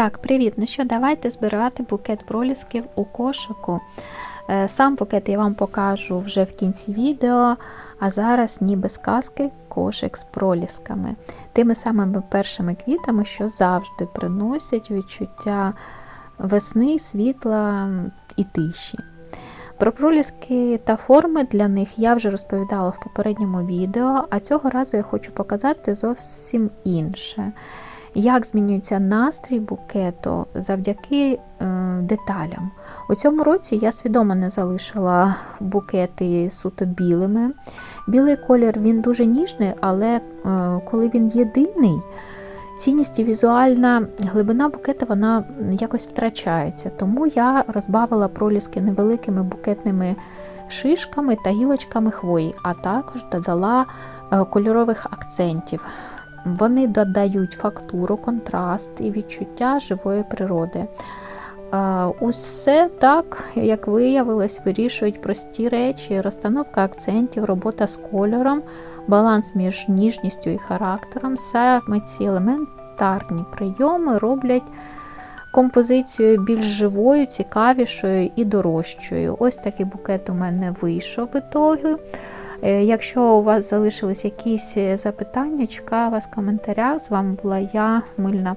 Так, привіт. Ну що, давайте збирати букет пролісків у кошику. Е, Сам букет я вам покажу вже в кінці відео, а зараз ніби сказки кошик з пролісками. Тими самими першими квітами, що завжди приносять відчуття весни, світла і тиші. Про проліски та форми для них я вже розповідала в попередньому відео, а цього разу я хочу показати зовсім інше як змінюється настрій букету завдяки е, деталям. У цьому році я свідомо не залишила букети суто білими. Білий колір він дуже ніжний, але е, коли він єдиний, цінність і візуальна глибина букета вона якось втрачається. Тому я розбавила проліски невеликими букетними шишками та гілочками хвої, а також додала е, кольорових акцентів. Вони додають фактуру, контраст і відчуття живої природи. Е, Усе так, як виявилось, вирішують прості речі, розстановка акцентів, робота з кольором, баланс між ніжністю і характером. Саме ці елементарні прийоми роблять композицію більш живою, цікавішою і дорожчою. Ось такий букет у мене вийшов в ітогі. Е, Якщо у вас залишились якісь запитання, чекаю вас в коментарях. З вами була я, Мильна